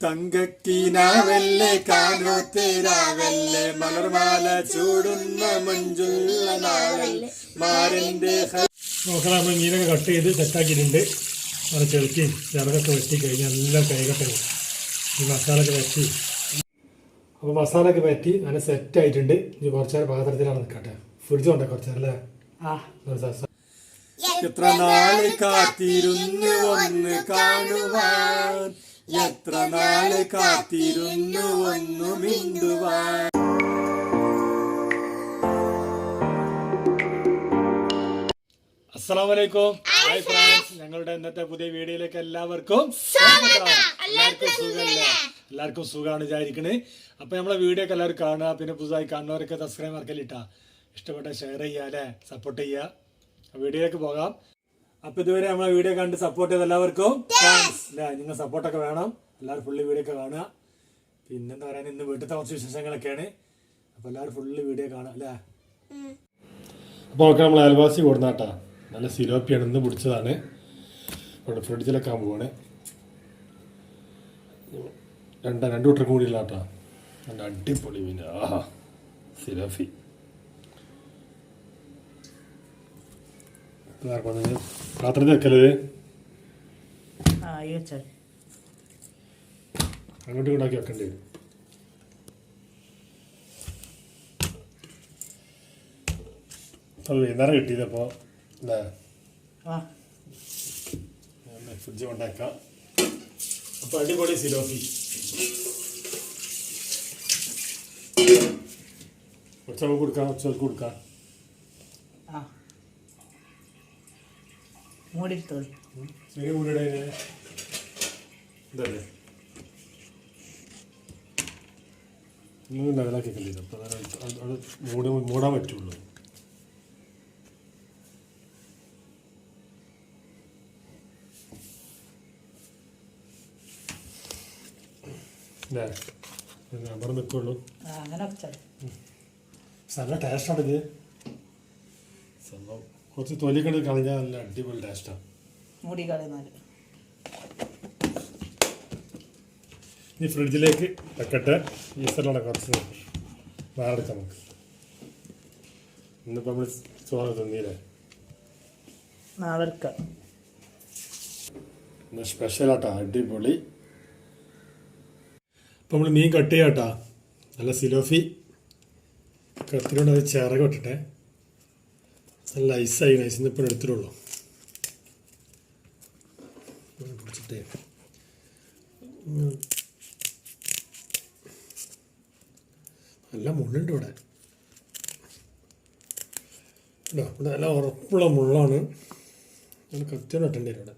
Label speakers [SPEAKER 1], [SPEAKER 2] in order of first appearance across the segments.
[SPEAKER 1] തങ്കക്കീനാവല്ലേ കാനോത്തേരാവല്ലേ മലർമാല ചൂടുന്ന മഞ്ചുള്ള നാവല്ലേ മാരന്റെ നോക്കണം നമ്മൾ മീനൊക്കെ കട്ട് ചെയ്ത് സെറ്റാക്കിയിട്ടുണ്ട് അത് ചെറുക്കി ചിറകൊക്കെ വെട്ടി കഴിഞ്ഞാൽ എല്ലാം കൈകട്ടെ ഈ മസാലയൊക്കെ വെട്ടി അപ്പോൾ മസാലയൊക്കെ പറ്റി നല്ല സെറ്റ് ആയിട്ടുണ്ട്. ഇനി കുറച്ച് നേരം പാത്രത്തിലാണ് നിൽക്കട്ടെ. ഫ്രിഡ്ജ് കൊണ്ടേ കുറച്ച് നേരം അല്ലേ?
[SPEAKER 2] ആ.
[SPEAKER 1] എത്ര നാൾ കാത്തിരുന്ന് ഒന്ന് കാണുവാൻ. എത്ര നാൾ കാത്തിരുന്നു ഒന്നു മിണ്ടുവാൻ. അസ്സലാമലൈക്കും. Hi friends. ഞങ്ങളുടെ ഇന്നത്തെ പുതിയ വീഡിയോയിലേക്ക് എല്ലാവർക്കും സ്വാഗതം. എല്ലാവർക്കും സുഖമല്ലേ? എല്ലാവർക്കും സുഖമാണ് വിചാരിക്കണേ. അപ്പൊ നമ്മളെ വീഡിയോ ഒക്കെ എല്ലാവരും കാണുക. പിന്നെ പുതുതായി കാണുന്നവരൊക്കെ സബ്സ്ക്രൈബ് മറക്കലിട്ടാ ഇഷ്ടപ്പെട്ട ഷെയർ ചെയ്യുക അല്ലേ? സപ്പോർട്ട് ചെയ്യുക. വീഡിയോയിലേക്ക് പോകാം. അപ്പൊ ഇതുവരെ നമ്മളെ വീഡിയോ കണ്ട് സപ്പോർട്ട് ചെയ്ത എല്ലാവർക്കും നിങ്ങൾ സപ്പോർട്ടൊക്കെ വേണം. എല്ലാവരും ഫുള്ള് വീഡിയോ ഒക്കെ കാണുക. പിന്നെന്താ പറയാൻ ഇന്ന് വീട്ടിലത്തെ കുറച്ച് വിശേഷങ്ങളൊക്കെയാണ്. അപ്പൊ എല്ലാവരും ഫുള്ള് വീഡിയോ കാണാം അല്ലേ അപ്പോൾ ഒക്കെ നമ്മൾ അയൽവാസി കൊടുന്നാട്ടാ. നല്ല സിലോപ്പിയാണ് ഇന്ന് പിടിച്ചതാണ്. ഇവിടെ ഫ്രിഡ്ജിലൊക്കെ പോവാണ്. രണ്ടാ രണ്ട് കൂട്ടർ കൂടിയുള്ള കേട്ടോ നല്ല അടിപൊളി മീൻ ആഹാ സിലോഫി പാത്രത്തിൽ
[SPEAKER 2] വെച്ചാൽ
[SPEAKER 1] അങ്ങോട്ടും ഇങ്ങോട്ടാക്കി വെക്കേണ്ടി? വരും വൈകുന്നേരം കിട്ടിയതപ്പോൾ അല്ലേ ഫ്രിഡ്ജ് കൊണ്ടാക്കാം. അപ്പോൾ അടിപൊളി സിലോഫി. ഉച്ചയ്ക്ക് കൊടുക്കാം ഉച്ചയ്ക്ക് കൊടുക്കാം
[SPEAKER 2] ആ മൂടിത്തോളി
[SPEAKER 1] ചെറിയ മുടിയുടെ ഇതല്ലേ ഇന്ന് ലെവലാക്കി കണ്ടില്ല അപ്പോൾ അത് അത് മൂടി മൂടാൻ പറ്റുള്ളൂ. നമ്പർ നിൽക്കുള്ളൂ
[SPEAKER 2] ആ അങ്ങനെ വെച്ചാൽ
[SPEAKER 1] നല്ല ടേസ്റ്റാണ് ഇത്. സംഭവം. കുറച്ച് തൊലിക്കണ്ട് കളഞ്ഞാൽ നല്ല അടിപൊളി ടേസ്റ്റാണ്
[SPEAKER 2] മൂടി കളയുന്നാൽ
[SPEAKER 1] ഇനി ഫ്രിഡ്ജിലേക്ക് വെക്കട്ടെ. ഈസ്റ്ററിലാണ് കുറച്ച് വേറെടുക്കാം നമുക്ക്. ഇന്നിപ്പോൾ നമ്മൾ ചോറ് തിന്നീലേ
[SPEAKER 2] നാളെ എടുക്കാം
[SPEAKER 1] ഇന്ന് സ്പെഷ്യലാട്ടാ അടിപൊളി. ഇപ്പം നമ്മൾ മീൻ കട്ട് ചെയ്യാട്ടാ. നല്ല സിലോഫി. കത്തിനോട് അത് ചിറക് ഇട്ടിട്ടെ. നല്ല ഐസായി നൈസിന് ഇപ്പം എടുത്തിട്ടുള്ളൂ. പിടിച്ചിട്ടേ. നല്ല മുള്ളുണ്ട് ഇവിടെ. ഇവിടെ നല്ല ഉറപ്പുള്ള മുള്ളാണ്. നല്ല കൃത്യം ഇട്ടേണ്ടി വരും ഇവിടെ.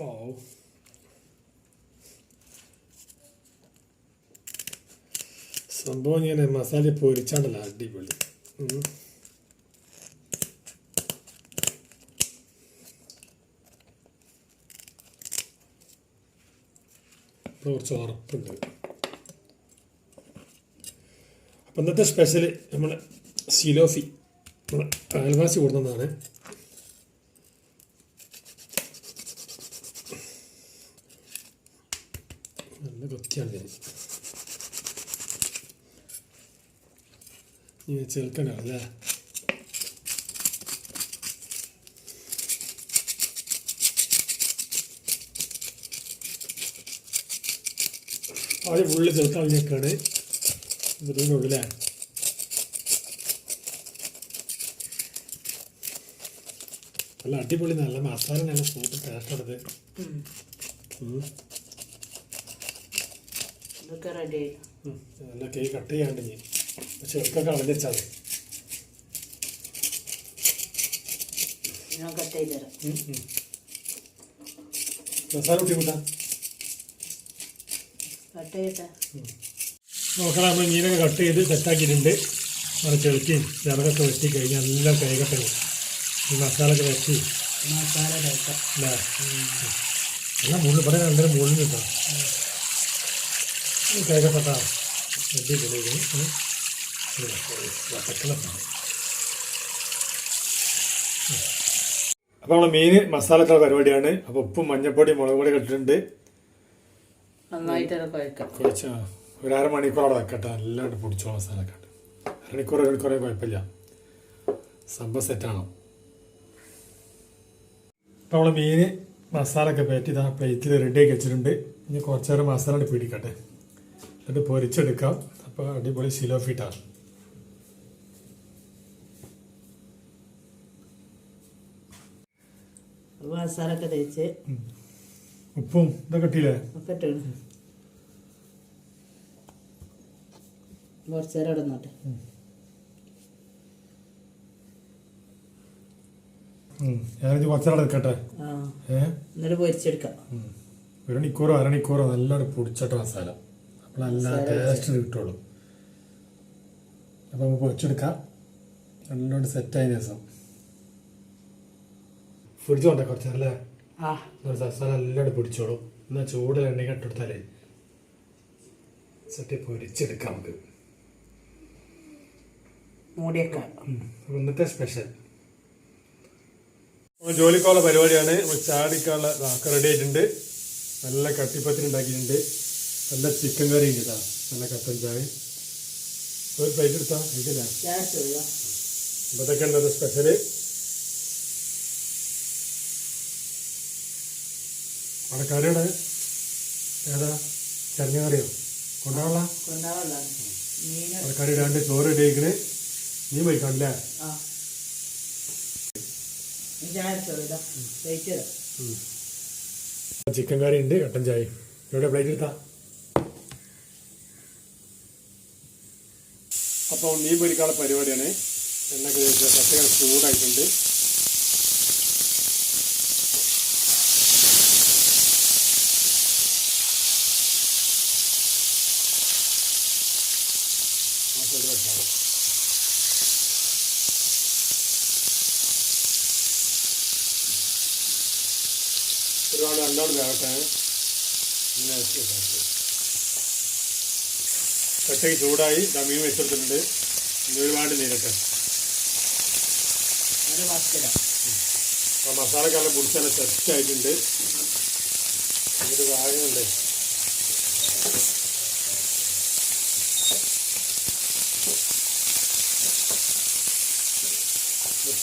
[SPEAKER 1] ഓ സംഭവം ഇങ്ങനെ മസാല പൊരിച്ചാണ്ടല്ലോ അടിപൊളി. കുറച്ച് ഉറപ്പുണ്ട് അപ്പം ഇന്നത്തെ സ്പെഷ്യൽ നമ്മൾ സിലോഫി നമ്മൾ അയൽവാസി കൊടുക്കുന്നതാണ് നല്ല കൊത്തിയാണ് ഞാൻ ഇനി ചേർക്കണ്ട അല്ലേ? അവിടെ ഉള്ളിൽ ചേർക്കാൻ ഞെക്കാണ് ഇതിനുള്ളിലേ നല്ല അടിപൊളി നല്ല മസാല നല്ല സൂപ്പർ ടേസ്റ്റ്
[SPEAKER 2] ആയി
[SPEAKER 1] നല്ല കേക്ക് കട്ട് ചെയ്യാണ്ട് ഞാൻ ചെറുക്കൊക്കെ കളഞ്ഞാൽ
[SPEAKER 2] ഞാൻ കട്ട് ചെയ്ത് തരാം
[SPEAKER 1] മസാല കൂട്ടി കൂട്ടാം
[SPEAKER 2] കട്ട് ചെയ്തിട്ട്
[SPEAKER 1] നോക്കണം നമ്മൾ മീനൊക്കെ കട്ട് ചെയ്ത് സെറ്റാക്കിയിട്ടുണ്ട് നല്ല ചെളുക്കിയും ചിറകൊക്കെ വെട്ടി കഴിഞ്ഞാൽ എല്ലാം കൈകട്ടെ ഈ മസാലയൊക്കെ വെട്ടി
[SPEAKER 2] മസാല
[SPEAKER 1] അല്ലേ എല്ലാം മുകളിൽ പറയാൻ രണ്ടര മുകളിൽ നിൽക്കാം കൈകപ്പെട്ടാ വെട്ടി അപ്പോൾ നമ്മൾ മീൻ മസാലക്കുള്ള പരിപാടിയാണ്. അപ്പോൾ ഉപ്പും മഞ്ഞപ്പൊടി മുളക് പൊടി ഇട്ടിട്ടുണ്ട്. ആ, ഒരു അര മണിക്കൂർ അവിടെ വെക്കട്ടെ. നല്ലതായിട്ട് പൊടിച്ചോ മസാല ഒക്കെ അരമണിക്കൂർ ഒരു മണിക്കൂറേ കുഴപ്പമില്ല. സംഭവം സെറ്റാണോ അപ്പോൾ നമ്മൾ മീൻ മസാല ഒക്കെ പറ്റി ഇതാ പ്ലേറ്റിൽ റെഡി ആക്കി വെച്ചിട്ടുണ്ട്. ഇനി കുറച്ചേരം മസാല പിടിക്കട്ടെ. എന്നിട്ട് പൊരിച്ചെടുക്കാം. അപ്പോൾ അടിപൊളി സിലോ ഫീറ്റാണ്
[SPEAKER 2] മസാല തേച്ച്
[SPEAKER 1] ഉപ്പും ഇതൊക്കെ ഇട്ടില്ലേ
[SPEAKER 2] ഒക്കെ ഇട്ടു കുറച്ച് നേരം ഇടുന്നോട്ടെ
[SPEAKER 1] ഉം. ഞാനിത് കുറച്ച് നേരം എടുക്കട്ടെ
[SPEAKER 2] എന്നിട്ട് പൊരിച്ചെടുക്കാം.
[SPEAKER 1] ഉം. ഒരു മണിക്കൂറോ അരമണിക്കൂറോ നല്ലോണം പൊടിച്ചോട്ടെ മസാല. അപ്പോൾ നല്ല ടേസ്റ്റ് കിട്ടുള്ളൂ. അപ്പോൾ നമുക്ക് പൊടിച്ചെടുക്കാം നല്ലോണം സെറ്റായ ദിവസം. ഫ്രിഡ്ജ് കൊണ്ട കുറച്ച് അല്ലേ
[SPEAKER 2] ആ
[SPEAKER 1] മസാല നല്ലോണം പിടിച്ചോളൂ. എന്നാൽ ചൂടിൽ എണ്ണ കെട്ടെടുത്താലേ ചട്ടി പൊരിച്ചെടുക്കാം നമുക്ക്.
[SPEAKER 2] മൂടിയേക്കാം.
[SPEAKER 1] ഇന്നത്തെ സ്പെഷ്യൽ. ജോലിക്കുള്ള പരിപാടിയാണ്. ചാടിക്കുള്ള ചാടിക്കാനുള്ള റെഡി ആയിട്ടുണ്ട്. നല്ല കട്ടിപ്പത്തിന് ഉണ്ടാക്കിയിട്ടുണ്ട്. നല്ല ചിക്കൻ കറി ഉണ്ട് നല്ല കട്ടൻ ചായ. ഒരു പ്ലേറ്റ് എടുത്താ? ഇതില്ല
[SPEAKER 2] ചാടിച്ചോളുക
[SPEAKER 1] അപ്പോൾ ഇതൊക്കെ ഉണ്ടത് സ്പെഷ്യൽ. അവിടെ കറിയുടെ ഏതാ ചരഞ്ഞ കറിയോ കൊണ്ടാവള്ള
[SPEAKER 2] കൊണ്ടാവല്ല മീൻ
[SPEAKER 1] അവിടെ കറി രണ്ട് ചോറ് ഇടയിക്കണ് നീ
[SPEAKER 2] വെയിറ്റ്
[SPEAKER 1] ചിക്കൻ കറി ഉണ്ട് കട്ടൻ ചായ. ഇവിടെ പ്ലേറ്റ് എടുത്താ? അപ്പോൾ മീൻ പൊരിക്കാനുള്ള പരിപാടിയാണ്. എന്നൊക്കെ ചോദിച്ചാൽ പച്ചക്കറി ചൂടായിട്ടുണ്ട്. രണ്ടോട് വേകട്ടെ ഇങ്ങനെ. കട്ടയ്ക്ക് ചൂടായി മീൻ വെച്ചെടുത്തിട്ടുണ്ട്. ഇനി ഒരുപാട് നീരട്ടെ. അപ്പോൾ മസാലക്കെല്ലാം പൊടിച്ചെല്ലാം സെറ്റ് ആയിട്ടുണ്ട്. ഇത് വാങ്ങുന്നുണ്ട്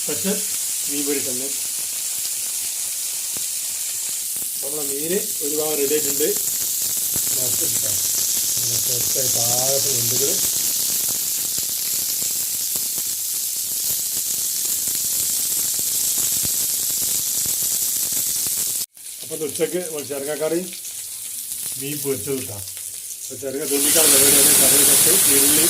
[SPEAKER 1] സ്പെഷ്യൽ മീൻ പൊരി തന്നെ നമ്മളെ മീൻ ഒരുപാട് റെഡി ആയിട്ടുണ്ട്. ലാസ്റ്റ് എടുക്കാം പാകത്ത് കൊണ്ടുവരും അപ്പം ഉച്ചയ്ക്ക് ചെറുങ്ങക്കറി മീൻ പൊരിച്ചത് കിട്ടാം അപ്പോൾ ചെറുങ്ങ തുള്ളിക്കാൻ പരിപാടിയാണ് കറി കട്ട് ഉള്ളി.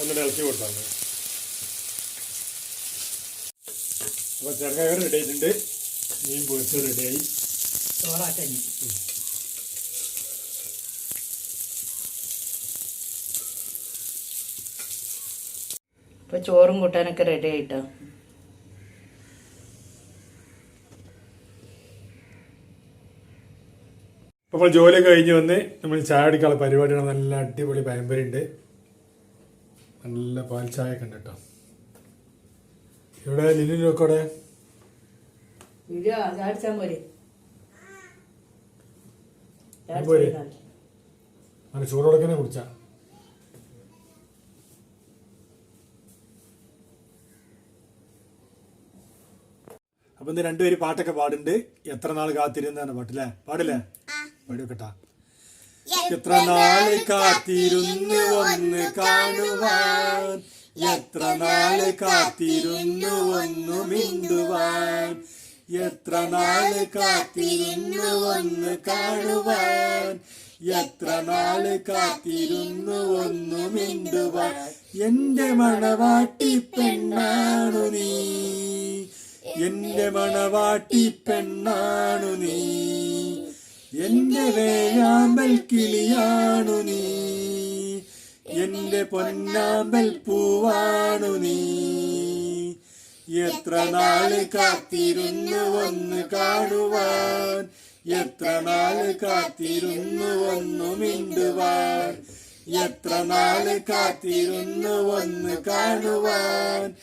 [SPEAKER 1] ഒന്നിട്ട് ഇളക്കി കൊടുത്താണ് അപ്പോൾ ചെറുങ്ങക്കറി റെഡി ആയിട്ടുണ്ട് മീൻ പൊരിച്ച് റെഡിയായി.
[SPEAKER 2] ചോറാക്കി ഇപ്പൊ ചോറും കൂട്ടാനൊക്കെ റെഡി ആയിട്ടോ?
[SPEAKER 1] അപ്പോൾ നമ്മൾ ജോലി കഴിഞ്ഞ് വന്ന് നമ്മൾ ചായ അടിക്കാനുള്ള പരിപാടിയാണ്. നല്ല അടിപൊളി പയമ്പരുണ്ട് നല്ല പാൽ ചായ ഒക്കെ ഉണ്ട് കേട്ടോ. ഇവിടെ ലിലി നോക്കോടെ? നല്ല ചൂടോടക്കനെ കുടിച്ചാ അപ്പൊ ഇന്ന് രണ്ടുപേര് പാട്ടൊക്കെ പാടുണ്ട് എത്ര നാൾ കാത്തിരുന്നാണ് പാട്ടില്ലേ പാടില്ലേ? പാടി വെക്കട്ടാ എത്ര നാൾ കാത്തിരുന്നു ഒന്ന് കാണുവാൻ. എത്ര നാൾ കാത്തിരുന്നു ഒന്ന് മിണ്ടുവാൻ? എത്ര നാൾ കാത്തിരുന്നു ഒന്ന് കാണുവാൻ? എത്ര നാൾ കാത്തിരുന്നു ഒന്ന് മിണ്ടുവാൻ? എന്റെ മണവാട്ടി പെണ്ണാണു നീ. എന്റെ മണവാട്ടി പെണ്ണാണു നീ. എന്റെ വേഴാമ്പൽ കിളിയാണു നീ. എന്റെ പൊന്നാമ്പൽ പൂവാണു നീ. എത്ര നാൾ കാത്തിരുന്നു ഒന്ന് കാണുവാൻ? എത്ര നാൾ കാത്തിരുന്നു ഒന്ന് മിണ്ടുവാൻ? എത്ര നാൾ കാത്തിരുന്നു ഒന്ന് കാണുവാൻ?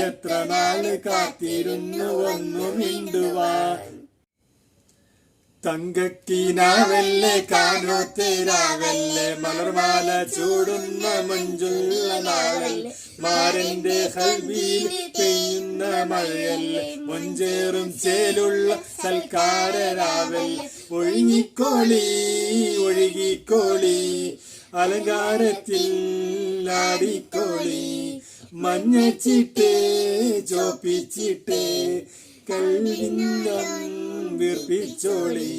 [SPEAKER 1] എത്ര നാൾ കാത്തിരുന്നു ഒന്ന് മിണ്ടുവാൻ? തങ്കക്കീനാവല്ലേ കാനോത്തേരാവല്ലേ മലർമാല ചൂടുന്ന മഞ്ചുള്ള നാവല്ലേ മാരന്റെ ഹൽവിയിൽ പെയ്യുന്ന മഴയല്ലേ മൊഞ്ചേറും ചേലുള്ള സൽക്കാരരാവല്ലേ ഒഴുകിക്കോളി ഒഴുകിക്കോളി അലങ്കാരത്തിൽ ആടിക്കോളി മഞ്ഞച്ചിട്ടേ ചോപ്പിച്ചിട്ടേ കൽവിന്നം വീർപ്പിച്ചോളി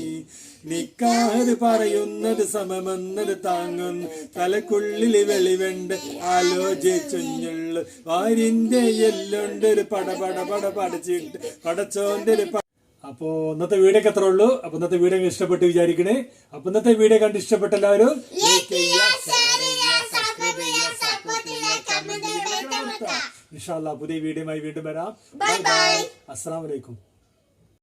[SPEAKER 1] നിക്കാത് പറയുന്നത് സമമെന്നത് താങ്ങും. തലക്കുള്ളിൽ വെളിവെണ്ട് ആലോചിച്ചുഞ്ഞുള്ളു. വാരിന്റെ എല്ലുണ്ട് ഒരു പട പട പട പടച്ചിട്ട് പടച്ചോന്റെ ഒരു അപ്പോ ഇന്നത്തെ വീഡിയോ എത്ര ഉള്ളൂ. അപ്പൊ ഇന്നത്തെ വീഡിയോ ഇഷ്ടപ്പെട്ട് വിചാരിക്കണേ? അപ്പൊ ഇന്നത്തെ വീഡിയോ കണ്ട് ഇഷ്ടപ്പെട്ട എല്ലാവരും ഇൻഷാല്ലാ പുതിയ വീഡിയോയുമായി വീണ്ടും വരാം. ബൈ ബൈ അസ്സലാമലൈക്കും